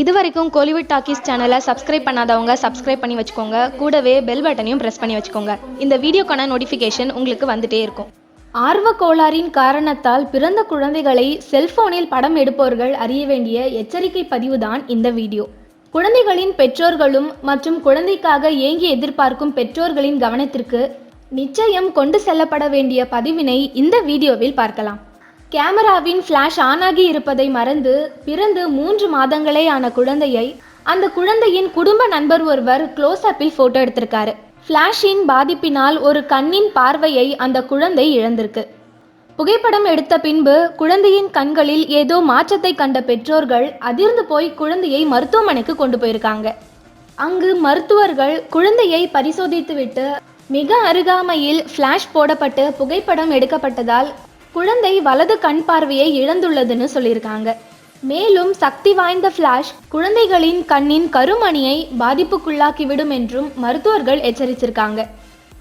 இது வரைக்கும் கோலிவுட் டாக்கீஸ் சேனலை சப்ஸ்கிரைப் பண்ணாதவங்க சப்ஸ்கிரைப் பண்ணி வச்சுக்கோங்க. கூடவே பெல் பட்டனையும் ப்ரெஸ் பண்ணி வச்சுக்கோங்க. இந்த வீடியோக்கான நோட்டிஃபிகேஷன் உங்களுக்கு வந்துட்டே இருக்கும். ஆர்வ கோளாறின் காரணத்தால் பிறந்த குழந்தைகளை செல்போனில் படம் எடுப்பவர்கள் அறிய வேண்டிய எச்சரிக்கை பதிவுதான் இந்த வீடியோ. குழந்தைகளின் பெற்றோர்களும் மற்றும் குழந்தைக்காக ஏங்கி எதிர்பார்க்கும் பெற்றோர்களின் கவனத்திற்கு நிச்சயம் கொண்டு செல்லப்பட வேண்டிய பதிவினை இந்த வீடியோவில் பார்க்கலாம். கேமராவின் ஃப்ளாஷ் ஆனாகி இருப்பதை மறந்து பிறந்து மூன்று மாதங்களே ஆன குழந்தையை அந்த குழந்தையின் குடும்ப நண்பர் ஒருவர் க்ளோஸ் அப்பில் ஃபோட்டோ எடுத்திருக்காரு. ஃப்ளாஷின் பாதிப்பினால் ஒரு கண்ணின் பார்வையை அந்த குழந்தை இழந்திருக்கு. புகைப்படம் எடுத்த பின்பு குழந்தையின் கண்களில் ஏதோ மாற்றத்தை கண்ட பெற்றோர்கள் அதிர்ந்து போய் குழந்தையை மருத்துவமனைக்கு கொண்டு போயிருக்காங்க. அங்கு மருத்துவர்கள் குழந்தையை பரிசோதித்துவிட்டு மிக அருகாமையில் ஃப்ளாஷ் போடப்பட்டு புகைப்படம் எடுக்கப்பட்டதால் குழந்தை வலது கண் பார்வையை இழந்துள்ளதுன்னு சொல்லியிருக்காங்க. மேலும் சக்தி வாய்ந்த ஃப்ளாஷ் குழந்தைகளின் கண்ணின் கருமணியை பாதிப்புக்குள்ளாக்கிவிடும் என்றும் மருத்துவர்கள் எச்சரிச்சிருக்காங்க.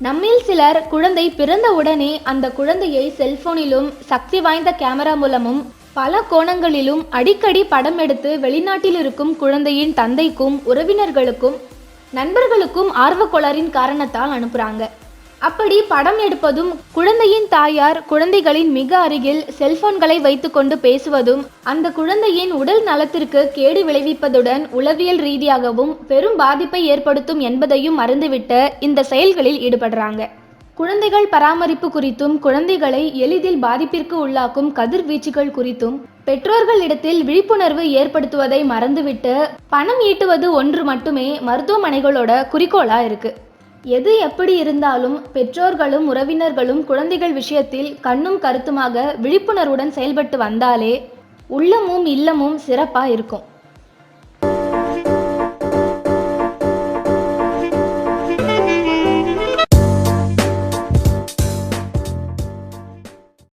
நம்மில் சிலர் குழந்தை பிறந்த உடனே அந்த குழந்தையை செல்போனிலும் சக்தி வாய்ந்த கேமரா மூலமும் பல கோணங்களிலும் அடிக்கடி படம் எடுத்து வெளிநாட்டில் இருக்கும் குழந்தையின் தந்தைக்கும் உறவினர்களுக்கும் நண்பர்களுக்கும் ஆர்வக்கோளரின் காரணத்தால் அனுப்புறாங்க. அப்படி படம் எடுப்பதும் குழந்தையின் தாயார் குழந்தைகளின் மிக அருகில் செல்போன்களை வைத்துக்கொண்டு பேசுவதும் அந்த குழந்தையின் உடல் நலத்திற்கு கேடு விளைவிப்பதுடன் உளவியல் ரீதியாகவும் பெரும் பாதிப்பை ஏற்படுத்தும் என்பதையும் மறந்துவிட்டு இந்த செயல்களில் ஈடுபடுறாங்க. குழந்தைகள் பராமரிப்பு குறித்தும் குழந்தைகளை எளிதில் பாதிப்பிற்கு உள்ளாக்கும் கதிர்வீச்சுகள் குறித்தும் பெற்றோர்களிடத்தில் விழிப்புணர்வு ஏற்படுத்துவதை மறந்துவிட்டு பணம் ஈட்டுவது ஒன்று மட்டுமே மருத்துவமனைகளோட குறிக்கோளா இருக்கு. எது எப்படி இருந்தாலும் பெற்றோர்களும் உறவினர்களும் குழந்தைகள் விஷயத்தில் கண்ணும் கருத்துமாக விழிப்புணர்வுடன் செயல்பட்டு வந்தாலே உள்ளமும் இல்லமும் சிறப்பாக இருக்கும்.